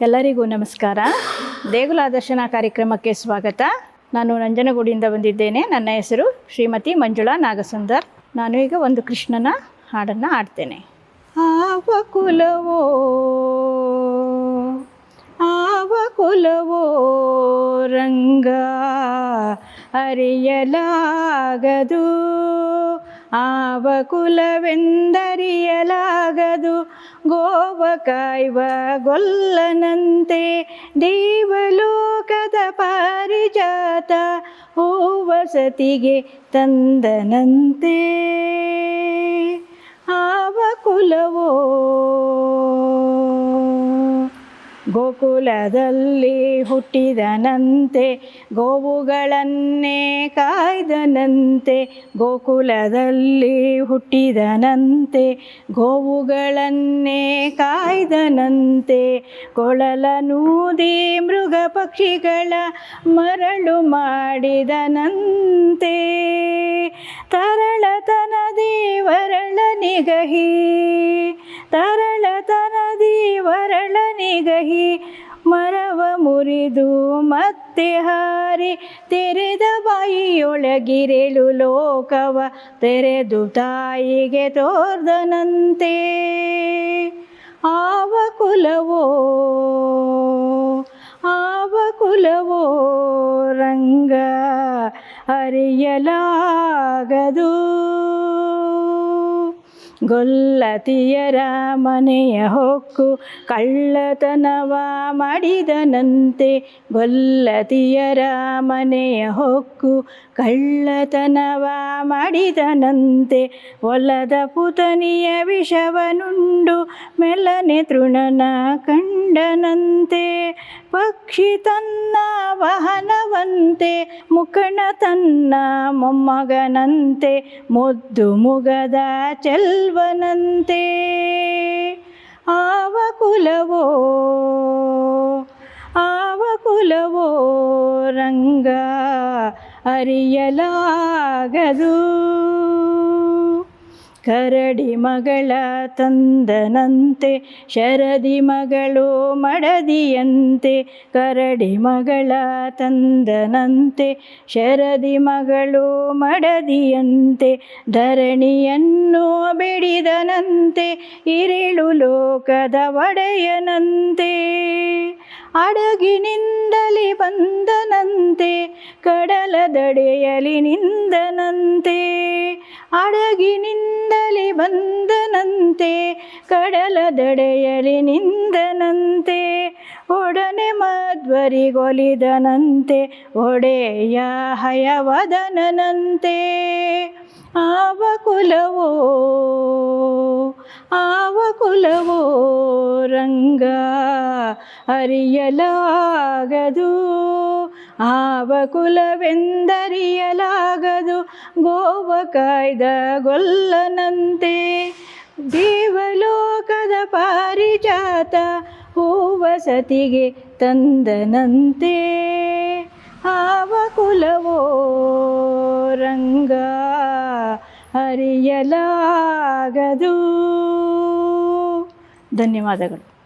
ಎಲ್ಲರಿಗೂ ನಮಸ್ಕಾರ. ದೇಗುಲ ದರ್ಶನ ಕಾರ್ಯಕ್ರಮಕ್ಕೆ ಸ್ವಾಗತ. ನಾನು ನಂಜನಗೂಡಿಯಿಂದ ಬಂದಿದ್ದೇನೆ. ನನ್ನ ಹೆಸರು ಶ್ರೀಮತಿ ಮಂಜುಳಾ ನಾಗಸುಂದರ್. ನಾನು ಈಗ ಒಂದು ಕೃಷ್ಣನ ಹಾಡನ್ನು ಹಾಡ್ತೇನೆ. ಆವ ಕುಲವೋ ಆವ ಕುಲವೋ, ರಂಗ ಅರಿಯಲಾಗದು. ಆವ ಕುಲವೆಂದರಿಯಲಾಗದು ಗೋವ ಕಾಯ್ವ ಗೊಲ್ಲನಂತೆ ದೇವಲೋಕದ ಪಾರಿಜಾತ ಹೂವಸತಿಗೆ ತಂದನಂತೆ. ಆವ ಕುಲವೋ ಗೋಕುಲದಲ್ಲಿ ಹುಟ್ಟಿದನಂತೆ, ಗೋವುಗಳನ್ನೇ ಕಾಯ್ದನಂತೆ, ಗೋಕುಲದಲ್ಲಿ ಹುಟ್ಟಿದನಂತೆ, ಗೋವುಗಳನ್ನೇ ಕಾಯ್ದನಂತೆ ಕೊಳಲನೂದಿ ಮೃಗ ಪಕ್ಷಿಗಳ ಮರಳು ಮಾಡಿದನಂತೆ. ತರಳತನದಿ ವರಳ ನಿಗಹಿ ತರಳತನದಿ ವರಳ ನಿಗಹಿ ಮರವ ಮುರಿದು ಮತ್ತೆ ಹಾರಿ ತೆರೆದ ಬಾಯಿಯೊಳಗಿರೆಳು ಲೋಕವ ತೆರೆದು ತಾಯಿಗೆ ತೋರ್ದನಂತೆ. ಆವ ಕುಲವೋ ಆವ ಕುಲವೋ ರಂಗ ಅರಿಯಲಾಗದು. ಗೊಲ್ಲತಿಯರ ಮನೆಯ ಹೊಕ್ಕು ಕಳ್ಳತನವ ಮಾಡಿದನಂತೆ ಗೊಲ್ಲತಿಯರ ಮನೆಯ ಹೊಕ್ಕು ಕಳ್ಳತನವ ಮಾಡಿದನಂತೆ ಒಲದ ಪುತನಿಯ ವಿಷವನುಂಡು ಮೆಲ್ಲನೆ ತೃಣನ ಕಂಡನಂತೆ ಪಕ್ಷಿ ತನ್ನ ವಹನವಂತೆ ಮುಖಣ ತನ್ನ ಮೊಮ್ಮಗನಂತೆ, ಮುದ್ದು ಮುಗದ ಚೆಲ್ವನಂತೆ. ಆವ ಕುಲವೋ ಆವ ಕುಲವೋ ರಂಗ ಅರಿಯಲಾಗದು. ಕರಡಿ ಮಗಳ ತಂದನಂತೆ, ಶರದಿ ಮಗಳು ಮಡದಿಯಂತೆ, ಕರಡಿ ಮಗಳ ತಂದನಂತೆ, ಶರದಿ ಮಗಳು ಮಡದಿಯಂತೆ, ಧರಣಿಯನ್ನು ಬಿಡಿದನಂತೆ, ಇರಿಳು ಲೋಕದ ಒಡೆಯನಂತೆ, ಅಡಗಿನಿಂದಲಿ ಬಂದನಂತೆ ಕಡಲ ದಡೆಯಲಿ ನಿಂದನಂತೆ ಅಡಗಿನಿಂದಲಿ ಬಂದನಂತೆ ಕಡಲ ದಡೆಯಲಿ ನಿಂದನಂತೆ ಒಡನೆ ಮಧ್ವರಿಗೊಲಿದನಂತೆ ಒಡೆಯ ಹಯವದನಂತೆ ಆವ ಕುಲವೋ ಕುಲವೋ ರಂಗ ಅರಿಯಲಾಗದು, ಆವ ಕುಲವೆಂದರಿಯಲಾಗದು, ಗೋವ ಕಾಯ್ದ ಗೊಲ್ಲನಂತೆ. ದೇವಲೋಕದ ಪಾರಿಜಾತ ಹೂವಸತಿಗೆ ತಂದನಂತೆ. ಆವ ಕುಲವೋ ರಂಗ ಅರಿಯಲಾಗದು. ಧನ್ಯವಾದಗಳು.